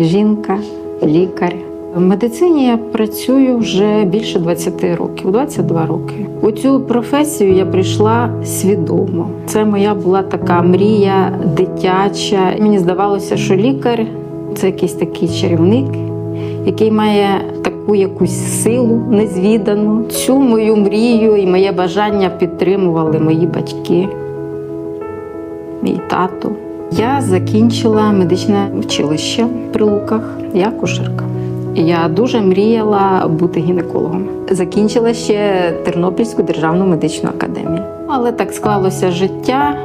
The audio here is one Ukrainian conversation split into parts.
жінка, лікар. В медицині я працюю вже більше 20 років, 22 роки. У цю професію я прийшла свідомо. Це моя була така мрія дитяча. Мені здавалося, що лікар це якийсь такий чарівник, який має таку якусь силу незвідану. Цю мою мрію і моє бажання підтримували мої батьки, мій тато. Я закінчила медичне училище при Луках, я кушерка. Я дуже мріяла бути гінекологом. Закінчила ще Тернопільську державну медичну академію. Але так склалося життя,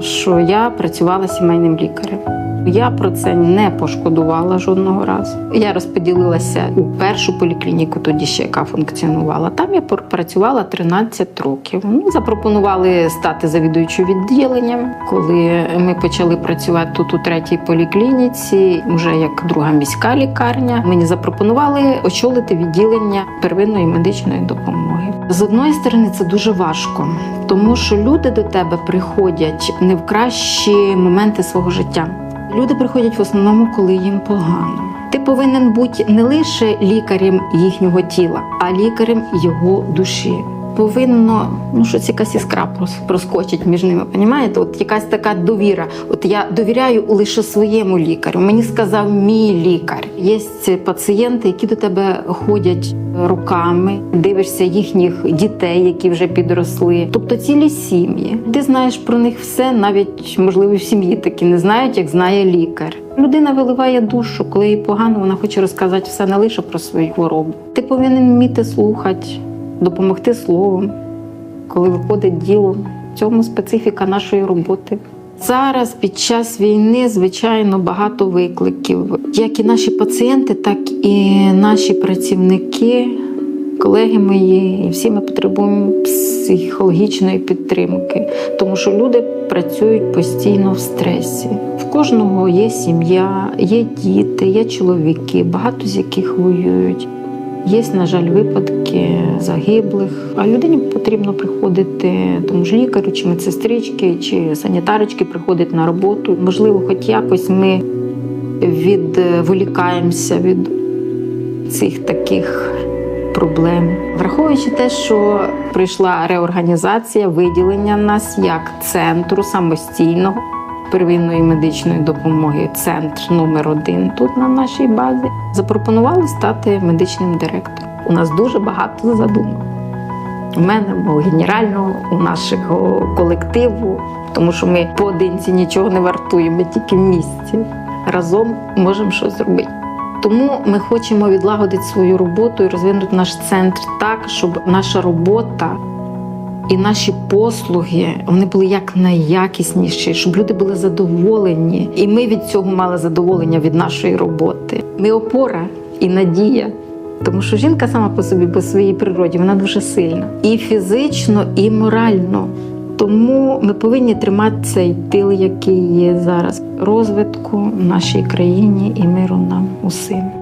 що я працювала сімейним лікарем. Я про це не пошкодувала жодного разу. Я розподілилася у першу поліклініку, тоді ще яка функціонувала. Там я працювала 13 років. Ну, запропонували стати завідуючою відділенням. Коли ми почали працювати тут у третій поліклініці, вже як друга міська лікарня, мені запропонували очолити відділення первинної медичної допомоги. З одної сторони, це дуже важко, тому що люди до тебе приходять не в кращі моменти свого життя. Люди приходять в основному, коли їм погано. Ти повинен бути не лише лікарем їхнього тіла, а лікарем його душі. Повинно ну щось якась іскра проскочить між ними. Понімаєте? От якась така довіра. От я довіряю лише своєму лікарю. Мені сказав мій лікар. Є пацієнти, які до тебе ходять роками, дивишся їхніх дітей, які вже підросли. Тобто цілі сім'ї. Ти знаєш про них все, навіть можливо в сім'ї такі не знають, як знає лікар. Людина виливає душу, коли їй погано, вона хоче розказати все не лише про свою хворобу. Ти повинен вміти слухати, допомогти словом, коли виходить діло. В цьому специфіка нашої роботи. Зараз під час війни, звичайно, багато викликів. Як і наші пацієнти, так і наші працівники, колеги мої, і всі ми потребуємо психологічної підтримки, тому що люди працюють постійно в стресі. В кожного є сім'я, є діти, є чоловіки, багато з яких воюють. Є, на жаль, випадки загиблих, а людині потрібно приходити тому ж лікарю, чи медсестрички, чи санітарочки приходить на роботу. Можливо, хоч якось ми відволікаємося від цих таких проблем. Враховуючи те, що прийшла реорганізація, виділення нас як центру самостійного первинної медичної допомоги, центр номер один тут на нашій базі, запропонували стати медичним директором. У нас дуже багато задумок. У мене, мого генерального, у нашого колективу, тому що ми поодинці нічого не вартуємо, тільки в місті. Разом можемо щось зробити. Тому ми хочемо відлагодити свою роботу і розвинути наш центр так, щоб наша робота і наші послуги вони були як найякісніші, щоб люди були задоволені, і ми від цього мали задоволення від нашої роботи. Ми опора і надія. Тому що жінка сама по собі по своїй природі вона дуже сильна і фізично, і морально. Тому ми повинні тримати цей тил, який є зараз, розвитку в нашій країні і миру нам усім.